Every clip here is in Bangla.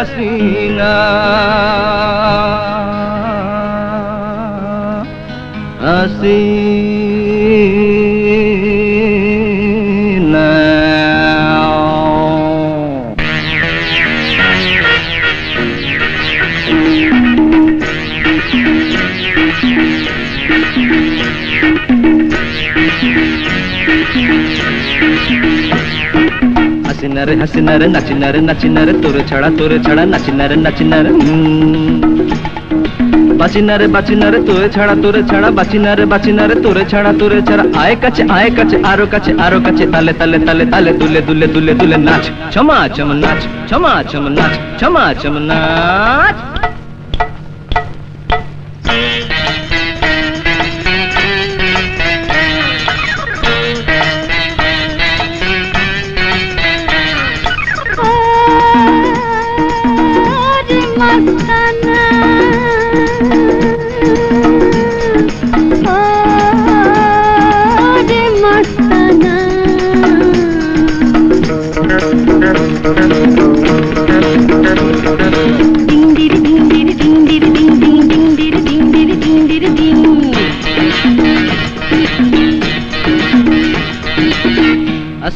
हसीना हसी হাসিনারে হাসিনারে, নাচিনারে নাচিনারে, তোরে ছাড়া তোরে ছাড়া, নাচিনারে নাচিনারে বাচিনারে বাচিনারে, তোরে ছাড়া তোরে ছাড়া, বাচিনারে বাচিনারে, তোরে ছাড়া তোরে ছাড়া, আয় কাছে আয় কাছে, আরও কাছে আরও কাছে, তালে তালে তালে তালে দুলে দুলে দুলে দুলে নাচ, ছমা, ছম, নাচ, ছমা, ছম, নাচ, ছমা, ছম, নাচ।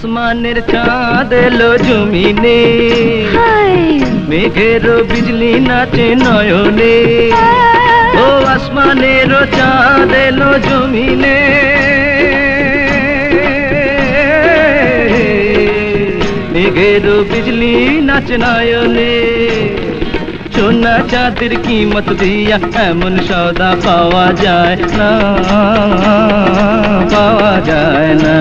আসমানের চাঁদ এলো জমিনে। মেঘের বিজলি নাচে নয়নে। ও আসমানের চাঁদ এলো জমিনে। মেঘের বিজলি নাচ নয়নে। সোনা চাঁদের কিমত দিয়া এমন সদা পাওয়া যায় না পাওয়া যায় না।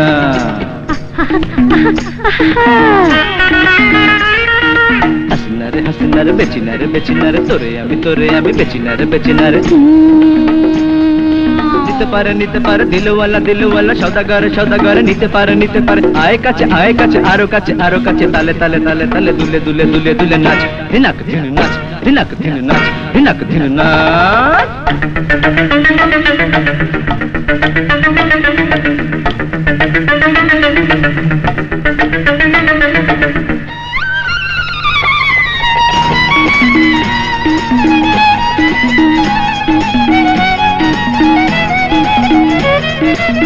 হাসিনারে হাসিনারে, বেচিনারে বেচিনারে, তোরে আমি তোরে আমি, বেচিনারে বেচিনারে। নিতে পারে নিতে পারে, দিলওয়ালা দিলওয়ালা সদাগর সদাগর নিতে পারে নিতে পারে। আয় কাছে আয় কাছে, আরও কাছে আরও কাছে, তালে তালে তালে তালে, দুলে দুলে দুলে দুলে নাচ। ধিনাক, ধিন, নাচ, ধিনাক, ধিন, নাচ, ধিনাক, ধিন, নাচ।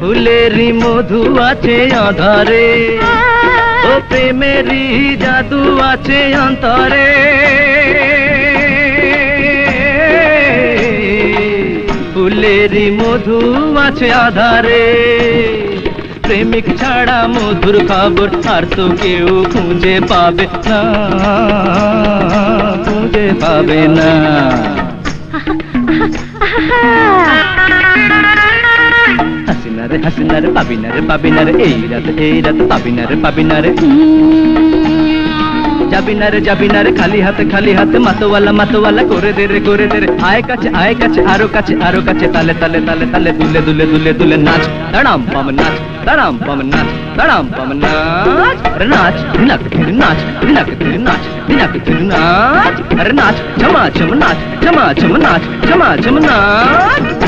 ফুলেরই মধু আছে অধরে। ও প্রেমেরই জাদু আছে অন্তরে। ফুলেরই মধু আছে আধারে প্রেমিক ছাড়া মধুর খবর আর তো কেউ খুঁজে পাবে না। খুঁজে পাবে না। हसनर हसनर पबिनर पबिनर एरत एरत पबिनर पबिनर जबिनर जबिनर खाली हाथ खाली हाथ मतवाल मतवाल कोरे देरे कोरे देरे आए कच आए कच आरो कच आरो कच ताले ताले ताले ताले दुले दुले दुले दुले नाच तड़ाम पम नाच तड़ाम पम नाच तड़ाम पम नाच अरे नाच धिनक धिर नाच धिनक धिर नाच धिनक धिर नाच अरे नाच चमा छम नाच चमा छम नाच चमा छम नाच